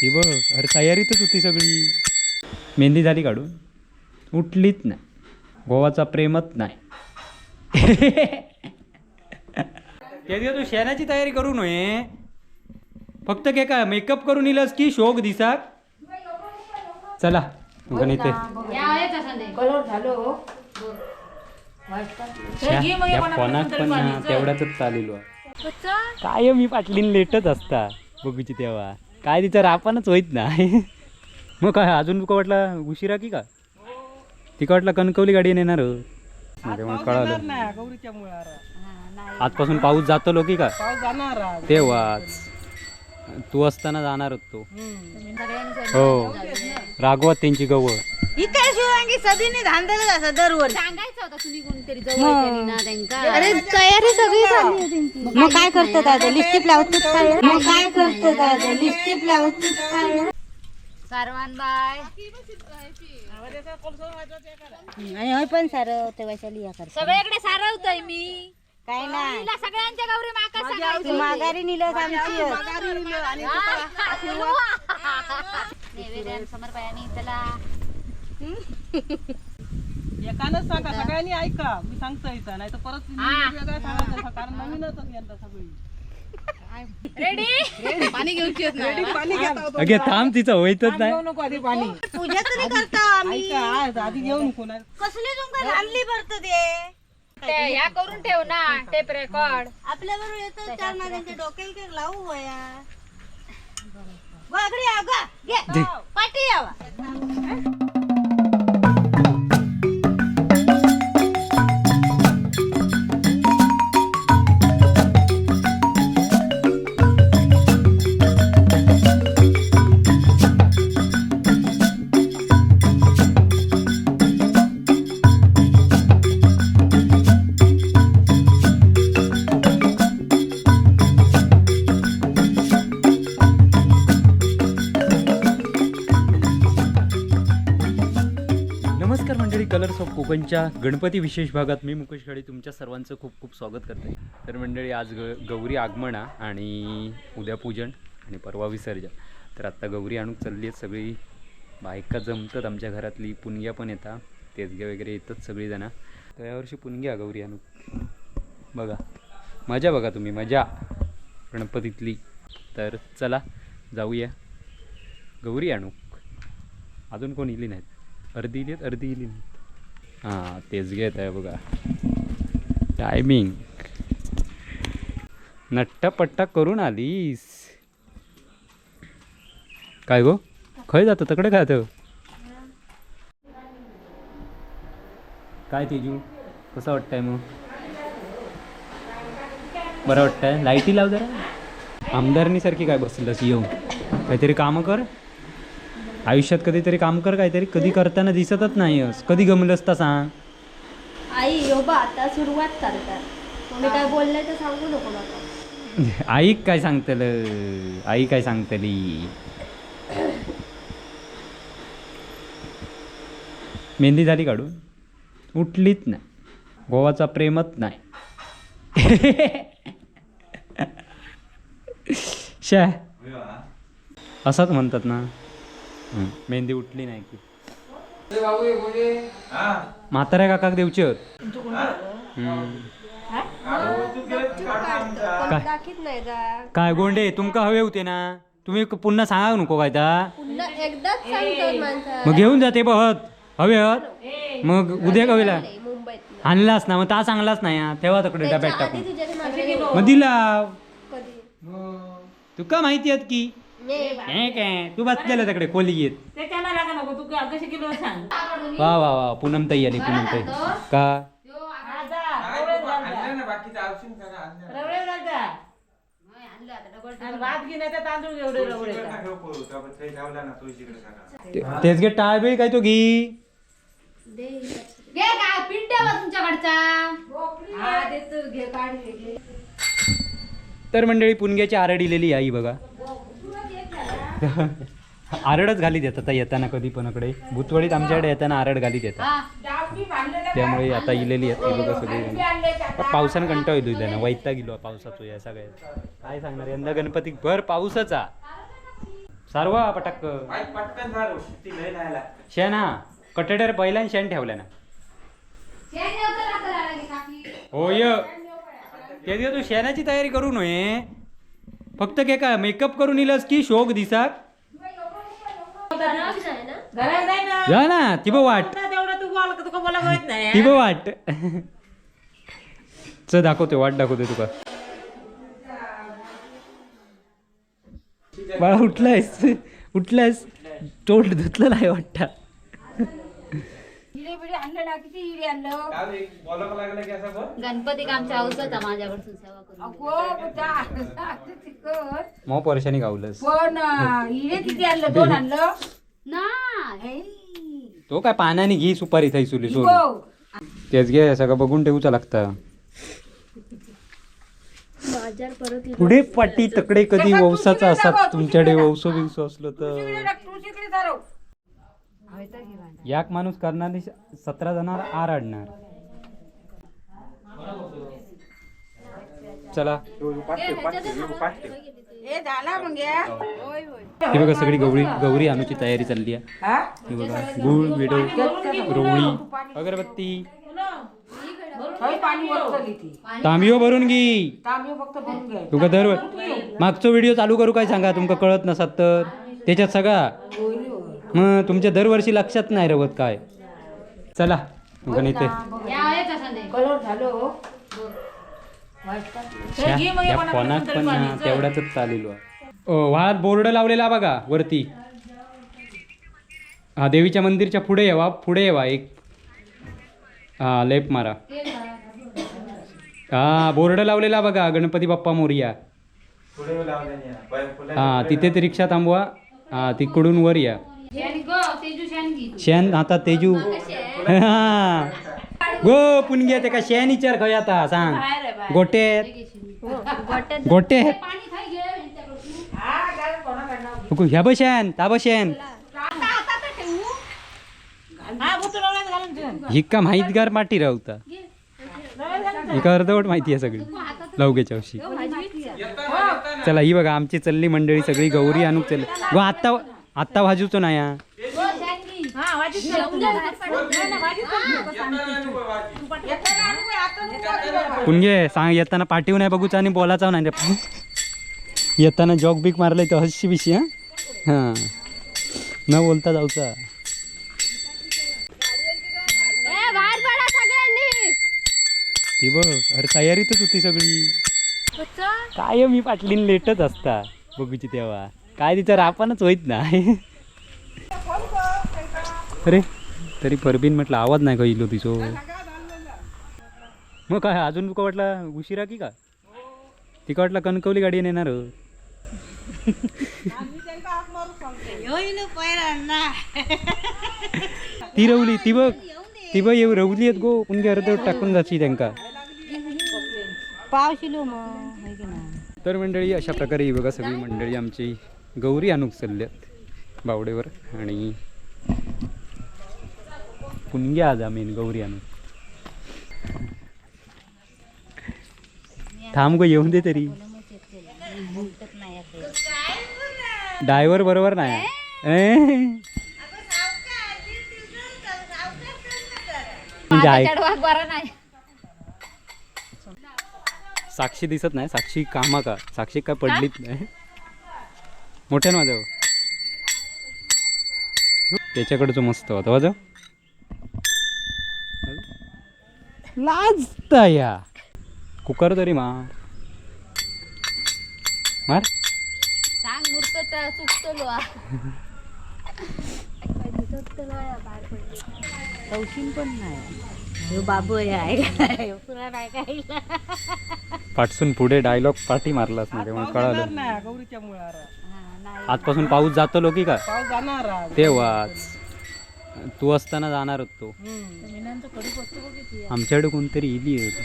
ती बघ. अरे तयारीतच होती सगळी. मेहंदी झाली काढून. उठलीच नाही. गोवाचा प्रेमच नाही. ते तू शेणाची तयारी करू नये. फक्त के काय मेकअप करून येलस की शोक दिसाक? चला गणिते. कलर झालो त्या फोनाक पण ना चालेलो काय मी पाटलीन लेटच असता. बघूची तेव्हा. काय तिचं रापानच होईत नाही मग काय अजून का वाटला उशिरा की का? तिका वाटलं कणकवली गाडी येणार. कळालं. आजपासून पाऊस जातो की? का. तेव्हाच. तू असताना जाणार होतो. हो. रागवत त्यांची गवळ. इतर शिवांगी सदीने धांदलच असं दरवर. सांगायचं होतं तुम्ही कोणतरी जवळ तरी ना त्यांका. अरे तयारी सगळी झाली आहे त्यांची मग काय करतात आता लिस्टिप लावतात काय? मग काय? करतात आता लिस्टिप लावतात काय? सारवान बाय. आणि होय पण सार ते वैशाली या करतात. सगळ्याकडे सारवतोय मी. काय नाही. तिला सगळ्यांच्या गौरी माका सांगायची तू माघारी निलस आमची नैवेद्यान समर्पयानी त्याला एकानंच सांगा सगळ्यांनी ऐका. मी सांगतो इथं नाही तर परत मी वेगळं सांगायचं कारण नवीनच यंदा सगळी. रेडी पाणी घेऊची रेडी पाणी घेता होतो. अगे थांब तिचं होईतच नाही. घेऊ नको आधी पाणी. पूजा तरी करता आम्ही ऐका आज आधी घेऊ नको ना. कसली तुमका आणली भरत ते? ह्या करून ठेव ना टेप रेकॉर्ड आपल्या बरोबर येतो चार माझ्या डोक्याला काही लावू वया. वागडी आगा घे पाठी यावा. कोकणच्या गणपती विशेष भागात मी मुकेश खाडे तुमच्या सर्वांचं खूप खूप स्वागत करते. तर मंडळी आज ग गौरी आगमना आणि उद्या पूजन आणि परवा विसर्जन. तर आत्ता गौरी आणूक चालली आहेत सगळी. बायका जमतात आमच्या घरातली पुणग्या पण येतात. तेजग्या वगैरे येतात सगळीजणं. तर यावर्षी पुणग्या गौरी आणूक बघा. मजा बघा तुम्ही मजा. गणपतीतली. तर चला जाऊया. गौरी आणूक अजून कोण इली नाहीत? अर्धी इली आहेत अर्धी इली नाही हां तेच घेत आहे बघा. टायमिंग नट्टापट्टा करून आलीस. काय गो? खय जातं तकडे काय काय तेजू? कसं वाटतंय मग? बरं वाटतंय? लाईटी लाव जरा. आमदारनीसारखी काय बसलंस? येऊ काहीतरी कामं कर. आयुष्यात कधीतरी काम कर काहीतरी. कधी करताना दिसतच नाही कधी गमलंस तर सांग आई योबा आता सुरुवात करतात. काय बोललंय तर सांगू नको नका आई काय सांगतल? आई काय सांगतली? मेहंदी झाली काढून. उठलीच नाही. गोवाचा प्रेमच नाही. शा. असंच म्हणतात ना. मेहंदी उठली नाही की. म्हाताऱ्या काकाक देवचे होत हं. काय? गोंडे तुमका हवे होते ना? तुम्ही क- पुन्हा सांगा नको काय मग घेऊन जाते बहत हवे हत. मग उद्या कवेला. मुंबईत आणलास ना मग ता सांगलाच नाही हा. ठेवा तकडे डब्यात टाकून. मग दिला. कधी? तुका माहिती आहेत की? हे काय? तू बसलेला तकडे खोली घेत. ते त्यांना लागा नको? तू कसे किलो सांग. वा वा वा. पूनम ताई आली पूनम ताई का? रवळे घालता आणि भात घेऊन येते तांदूळ एवढे रवळे ते- तेच घे टाळ बी काय तो घी? घे काय पिंट्याला तुमच्याकडचा? तर मंडळी पुणग्याची आरड इलेली आई बघा. आरडच घालीत येतात आता येताना कधी पण इकडे. भुतवडीत आमच्याकडे येताना आरड घालीत येतात. त्यामुळे आता इलेली आहेत बघा सगळी पावसानं कंटाळ येतो त्यांना. वैता गेलो पावसाचो या सगळ्या काय सांगणार यंदा गणपती भर पाऊसचा सारवा पटक शेण हा. कटेडर पहिल्यान शेण ठेवलं ना. होय. ते तू शेणाची तयारी करू नये. फक्त के काय मेकअप करून इलस की शोक दिसाक घरात जाय ना जा ना ती बघ वाट. तेवढं तू बोल तुका बोला नाही बघ वाट. च दाखवते वाट दाखवते तुका. बाळा उठलायस. उठलायस. तोंड धुतलं नाही वाटतं. गणपती आमच्या औषध माझ्याकडून सेवा करून मग परेशानी गावलंस. नाही. तो काय पानाने घे सुपारी थै सुली सोड तेच घे सगळं बघून ठेवूचा लागता बाजार परत येईल. पुढे पाटी तकडे कधी वंसाचा असतात तुमच्याकडे वंस बिंस असलं तर. याक माणूस करणार सतरा जणांना आर आडणार. चला. हे ही बघा सगळी गौरी गौरी आणूची तयारी चालली आहे. ही? बघा गुळ विडो रोळी अगरबत्ती. तांबियो भरून घे. तुका दर मागचो व्हिडिओ चालू करू काय सांगा? तुमका कळत नसत तर. त्याच्यात सगळा. मग तुमच्या दरवर्षी लक्षात नाही रवत काय? चला नाही त्या त्या फोनात पण ना तेवढ्याच चालेलो वाळात बोर्ड लावलेला बघा वरती. हा देवीच्या मंदिरच्या पुढे यावा पुढे यावा एक. हा लेप मारा. हा बोर्ड लावलेला बघा गणपती बाप्पा मोरया. हा तिथे ते रिक्षा थांबवा. हा तिकडून वर या. शेण आता तेजू. हा गो पुणग्या ते का शेण विचार खय आता सांग. गोटे. गोटे घे यांच्याकडून. ह्या बशेन ता बशेन हा. हिका माहितगार पाठी रावता हिका अर्धवट माहिती आहे सगळी. लवघ्याच्या वर्षी चला ही बघा आमची चल्ली मंडळी सगळी गौरी आणूक चल गो आत्ता आत्ता भाजूचो हा. हा वाजीत ठेव. पुणगे सांग. येताना पाठीव नाही बघूचा आणि बोलाचा नाही रे. येताना जॉग बिक मारलंय तर हशी बिशी हा? हा. न बोलता जाऊचा. ती बघ अरे तयारीतच होती सगळी. काय मी पाटलीन लेटच असता बघूची तेव्हा. काय तिचा रापानच होईत नाही अरे तरी परबीन म्हटलं आवाज नाही का इलो तिचो? मग काय अजून तुका वाटला उशिरा की का? तिका वाटला कणकवली गाडी येणार. ना ती रवली ती बघ ती बघ येऊ रवली आहेत गो पुणगे अर्ध टाकून जायची त्यांका. पाव शिलो मग की तर मंडळी अशा प्रकारे ही बघा सगळी मंडळी आमची. गौरी आणूक चालल्यात बावडेवर आणि पुणग्या आज आम्ही गौरी आणू थांब गो येऊन दे तरी. ड्रायव्हर बरोबर नाही? म्हणजे नाही. साक्षी दिसत नाही साक्षी कामा का साक्षी काय पडलीच नाही. मोठ्यानं वाजव. त्याच्याकडचं मस्त होतं वाजव. लाजता या. कुकर तरी मार. मार. सांग मूर्त चुकतो तवशीन पण नाही. बाबू आहे पुरा नाही काय पाठसून पुढे डायलॉग पाठी मारलाच जाणार कळालं. नाही गौरीच्या आजपासून पाऊस जातो लोकी का? पाऊस जाणार आज. तेव्हाच. तू असताना जाणार होतो. आमच्याकडे कोणतरी इली होती.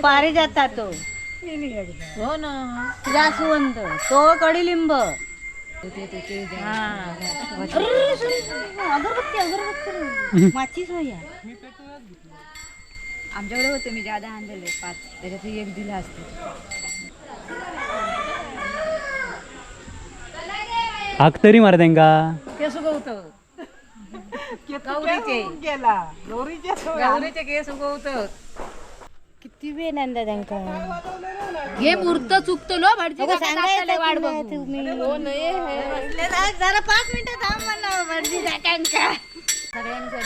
पारी जाता तो. हो ना. जास्वंत तो कडीलिंब. माचीच होया आमच्याकडे होते मी ज्यादा आणलेले पाच. त्याच्यात एक दिला असते. हाक तरी मार त्यांका केस उगवत. केस उगवत. किती वेळ नंदा त्यांका हे मूर्त चुकतो चुकतलो भाडची सांगायला वाढ तुम्ही जरा पाच मिनिटं थांब म्हणा भाडची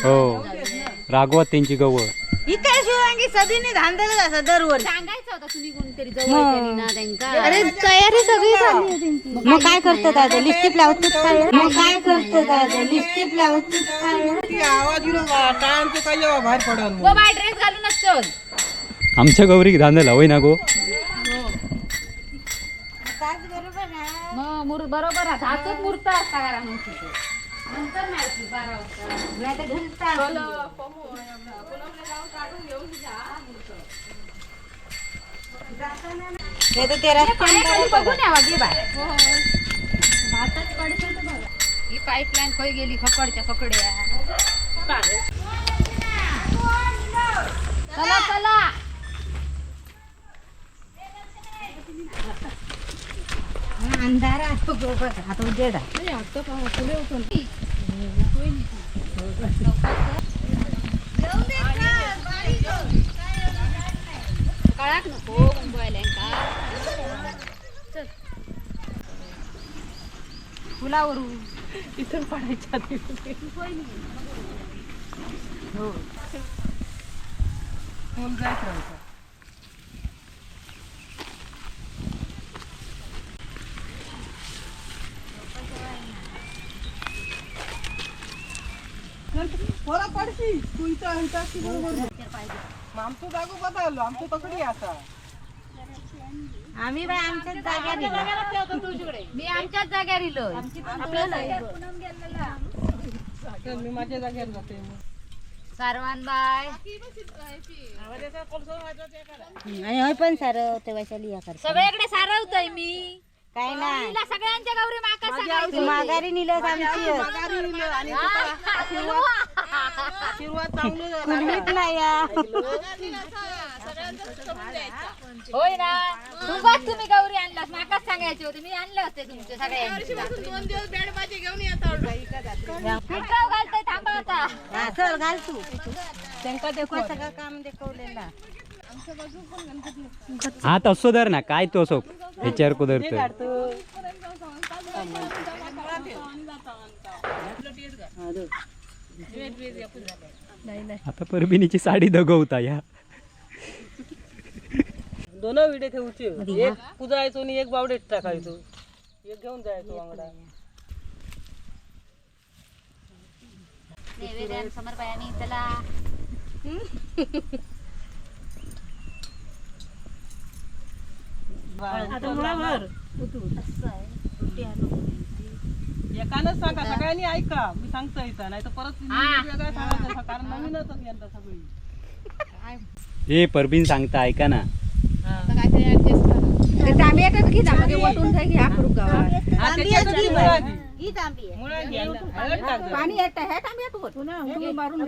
हो. रागवत त्यांची गवळ ही काय शिवांगी सदीने धांदल असं दरवर्षी सांगायचं होतं तुम्ही कोणतरी जवळ ना त्यांका. अरे तयारी सगळी झाली आहे त्यांची. मग काय करतात आता लिपस्टिक काय मग काय करतात आता लिपस्टिक काय ती आवाज येऊन टाइम ते काही जेव्हा बाहेर. गो बाय ड्रेस घालूनच चल. आमच्या गौरी धांदला होय ना गो? बरोबर ना मग मूर बरोबर आहे. हातच मूर्त असता नंतर माहिती बारा वाजता नाही तर घंटा नाही तर तेरा पायाखाली बघून यावा गे बाय भातच पडते तर बघा ही पाईपलाईन खय गेली खकडच्या खकड्या चला चला अंधार असतो आता उजेड आहे. कळाक नको मुंबईला का? चल. फुलावरू इथून पडायच्या. हो. फुल जायचं पोरा पडशी. तू इथं इथं असती बरोबर मग आमचं जागो बदललो आमचं तकडी असा आम्ही बाय आमच्याच जाग्यावर. मी आमच्याच जाग्यावर इलो चल, मी माझ्या जागेवर जाते. आणि होय पण सार ते वैशाली या करता. सगळ्याकडे सारवतोय मी. काय नाही. तिला सगळ्यांच्या गौरी माका तू माघारी निलस आमची. चांगलं नाही या. होय ना? तुमच तुम्ही गौरी आणलास माकाच सांगायचे होते. मी आणले होते तुमचे सगळ्यांचे पिठाव घालतोय थांबा आता. हा, चल घाल तू. त्यांका देखो. सगळं काम देखवलेला. हात असो दर ना काय तो असो ह्याच्यावर कुदरत आता परबिनीची साडी दगवता या. दोन विडे ठेवचे एक पुजायचो आणि एक बावडेत टाकायचो. एक घेऊन जायचो वांगडा. समर्पयानी चला एकानच सांगा सगळ्यांनी ऐका. मी सांगतो इथं नाही तर परत वेगळं सांगायचं कारण नवीनच यंदा सगळी. हे परबीन सांगता ऐका ना. तांब्यातच घे ना मध्ये वटून जाय घ्या करू तांबी आहे. ती बाई. ही तांबी आहे मुळा घ्या हळद टाक जरा. पाणी येत ह्या तांब्यात होत मारून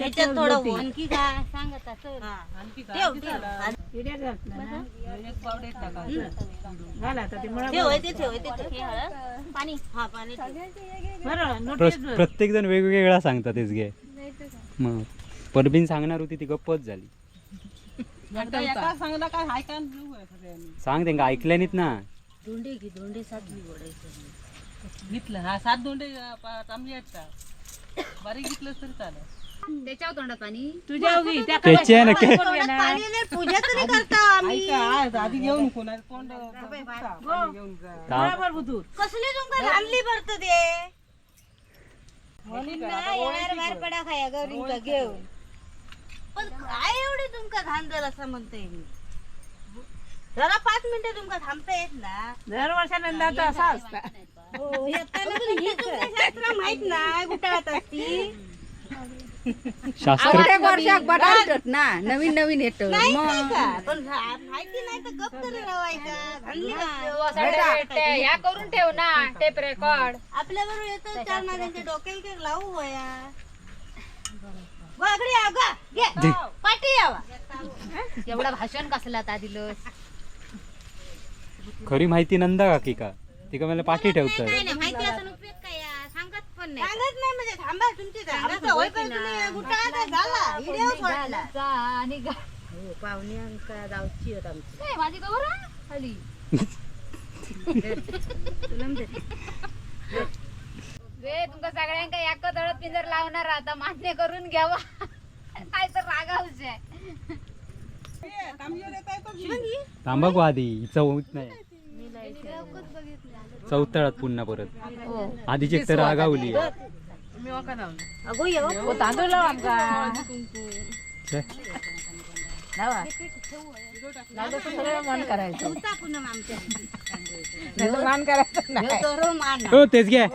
याच्यात थोडं आणखी का सांगत असं. आणखी का? ठेव आणखी ठेव. जरा. एक बावडेत टाकायचं ठेव होय ते ठेव होय ते ठेव. पाणी. हा पाणी ठेव. प्रत्येक जण वेगवेगळा सांगता तेच घे. मग. परबीन सांगणार होती ती गप्पच झाली. आता एका सांगला काय हाय का जीव आहे सगळ्यांनी सांग त्यांना ऐकल्यानीत ना. धोंडे घे धोंडे सातवी ओढायचं घेतलं. हा सात दोंडे चांगली आहेत का? बारीक घेतलं तरी चालेल. त्याच्यावर तोंडात पाणी? त्याची आहे ना के- तोंडात पाणी नाही. पूजा तरी करता आम्ही. ऐका आज आधी घेऊन नको नाही तोंड दुखता. पाणी घेऊन जा. ता- कसली तुमका आणली भरत ते म्हणून ना येणार बाहेर पडा खाया गौरींका घेऊन. पण काय एवढी तुमका धांदल असं म्हणतोय मी? जरा पाच मिनिटं तुमका थांबता येत ना. दर वर्षानंतर असा असता. हो, ही माहीत नाही कुठं असती. शास्त्र वर्षाक बदलतात ना नवीन नवीन येत. पण माहिती नाही तर गप तरी राहायचा धांदली काय ह्या करून ठेव ना टेप रेकॉर्ड आपल्या बरोबर येतो चार माझ्या डोक्याला काही लावू वया. घे. पाठी यावा. एवढा भाषण कसला ता दिलंस? खरी माहिती नंदा काकी का? ती तिका मला पाठी ठेवतं नाही नाही माहिती असून उपयोग काय या? सांगत पण नाही. सांगत नाही म्हणजे थांबा तुमची आमचं होय पण तुम्ही गुटाळा झाला हिडिओ सोडला. जा आणि गा- हो पाहुण्यांका जाऊची होत आमची. ए, माझी गौर खाली? वे तुमका सगळ्यांका याक तळत पिंजर लावणार आता मान्य करून घ्यावा. काय तर रागावचे. थांबा आधी चव होत नाही. चौथळात पुन्हा परत. आधीची एक तर रागावली अगो ये तांदूळ लाव आमका छे. मन करायचं. होता पुन्हा आमच्या मान करायचं नाही. ह्यो तो मान. हो तेच घ्या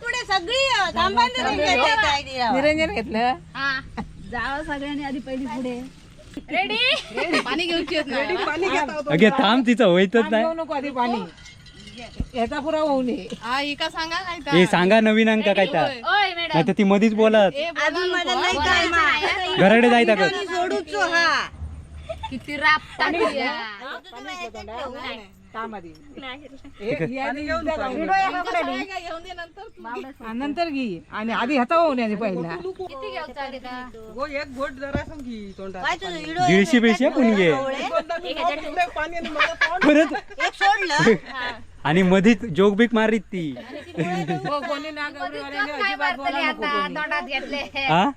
पुढे सगळी निरंजन घेतलं. हा. जावा सगळ्यांनी आधी पहिली पुढे. रेडी पाणी घेऊची पाणी घेता होतो. अगे थांब तिचं होईतच नाही. नको आधी पाणी. याचा पुरा होऊ नये हे सांगा नवीन अंक काय तर. ओय मॅडम. नाही तर ती मधीच बोलत. अजून माझा नाही काय मा घराकडे जायता का? सोडूचो हा. किती राप नंतर घे. आणि आधी ह्याचा होऊ नये आधी पहिला. किती घेऊ चालले का गो एक घोट जरा घे तोंडात. काय तुझं दीडशे पेक्षा मला. परत एक सोडलं? आणि मधीच जोक बिक मारीत ती. हो, ना हा?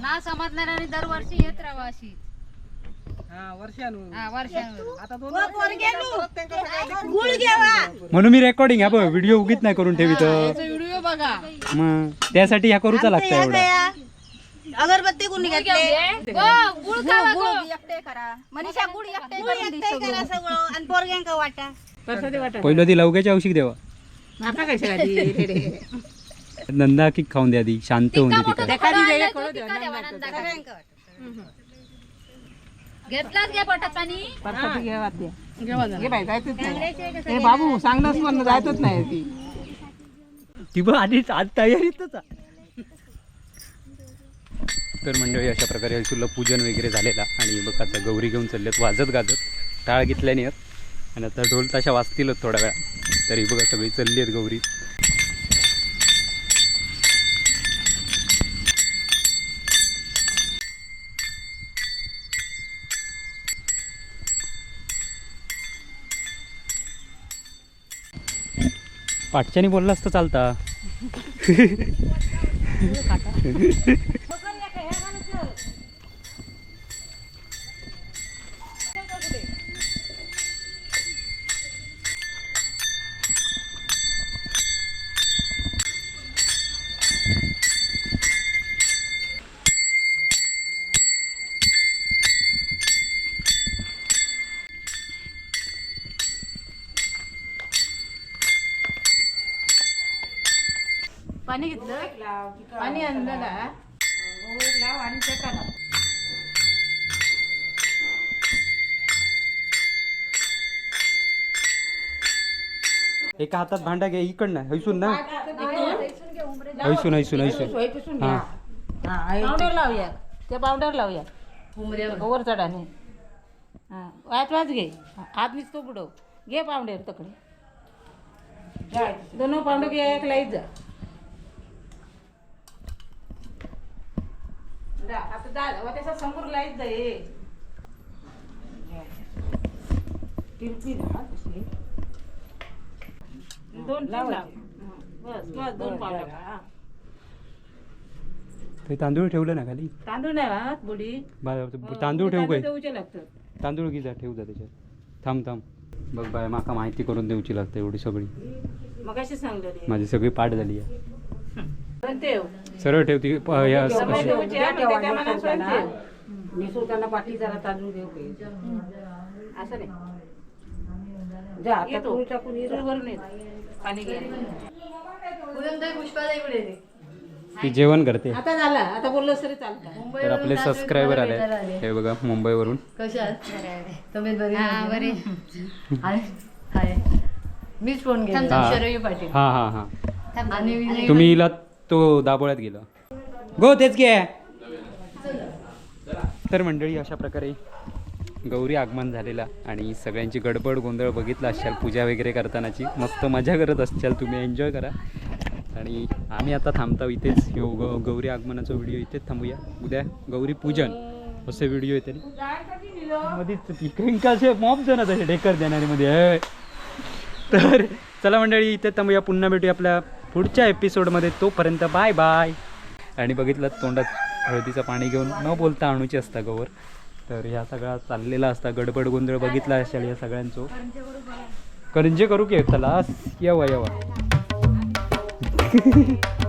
ना समजणाऱ्याने दरवर्षी येत राहावं अशी. हा वर्षानू हा वर्षानुवर्षी. आता दोन गुळ घ्यावा म्हणून मी रेकॉर्डिंग ह्या व्हिडिओ उगीत नाही करून ठेवित. मग त्यासाठी ह्या करूचा लागतं एवढा. अगरबत्ती कोणी घेतले? गुळ खावा गो. मनीषा गुळ एकटे करा सगळं. आणि पोरग्यांका वाटा? पहिलं ती लवक्याचे औषध द्यावा आता कशा आधी? नंदा की खाऊन द्या आधी. शांत होऊन घेतलाच घ्या पोटात पाणी. हे. बाबू पण जायचंच नाही ती. ती बघ आधीच आज तयारीतच आहे. तर मंडळी अशा प्रकारे हयसूरला पूजन वगैरे झालेला आणि बघ आता गौरी घेऊन चाललेत वाजत गाजत. टाळ घेतल्याने आहेत. आणि आता ढोल ताशा वाजतीलच थोड्या वेळा तरी बघा सगळी चालली आहेत गौरी. पाठच्यानी बोललास तर चालता. पाणी घेतलं? पाणी आणलं लाव आणि एका हातात भांडा घ्या इकडनं हैसून ना. हैसून हैसून हैसून हा. पावडर लावूया. त्या पावडर लावूया. वर चढाने. हा. वाच वाच घे. हात निसतो बुडव. घे पावडर तकडे. दोन पावडर घे एक लाईत जा. जा, आता जा व त्याच्यासमोर लाईत जा ये. तिरपी ना तशी. दोन तीन लाव बस बस दोन पावडर हा. ते तांदूळ ठेवलं ना खाली? तांदूळ नाही हा बुडी. बा- तांदूळ ठेवू काय? लागतात. तांदूळ घे जा ठेवू जा त्याच्यात. थांब थांब. बघ बाय माका माहिती करून देऊची लागते एवढी सगळी. मग रे माझी सगळी पाठ झाली आहे. ठेव. सरळ ठेवती प- मनात ठेव. निसुताना पाठी जरा तांदूळ देऊ असं नाही. जा आता येतो. पोळी टाकून ये. तुला वरून येत. पाणी घे. ती जेवण करते. आता झाला. आता बोललो तरी चालतं. तर आपले सबस्क्रायबर आले. हे बघा मुंबईवरून. हा बरे मीच फोन हा. केला शरयू पाटील हा हा हा. आणि विनय तुम्ही हिला तो दाबोळ्यात गेला. गो तेच घे. तर मंडळी अशा प्रकारे गौरी आगमन झालेला आणि सगळ्यांची गडबड गोंधळ बघितला असाल पूजा वगैरे करतानाची. मस्त मजा करत असाल तुम्ही एन्जॉय करा. आणि आम्ही आता थांबतो इथेच. ह्यो ग गौरी आगमनाचा व्हिडिओ इथेच थांबूया. उद्या गौरी पूजन असे व्हिडिओ येते मध्येच पिकंकाचे मॉप जण तसे डेकर देणारे मध्ये. तर चला मंडळी इथे थांबूया. पुन्हा भेटूया आपल्या पुढच्या एपिसोडमध्ये तोपर्यंत बाय बाय. आणि बघितलं तोंडात हळदीचं पाणी घेऊन न बोलता आणूची असता गवर. तर ह्या सगळा चाललेला असता गडबड गोंधळ बघितला असेल या सगळ्यांचो. करंजे करू की चला येवा येवा.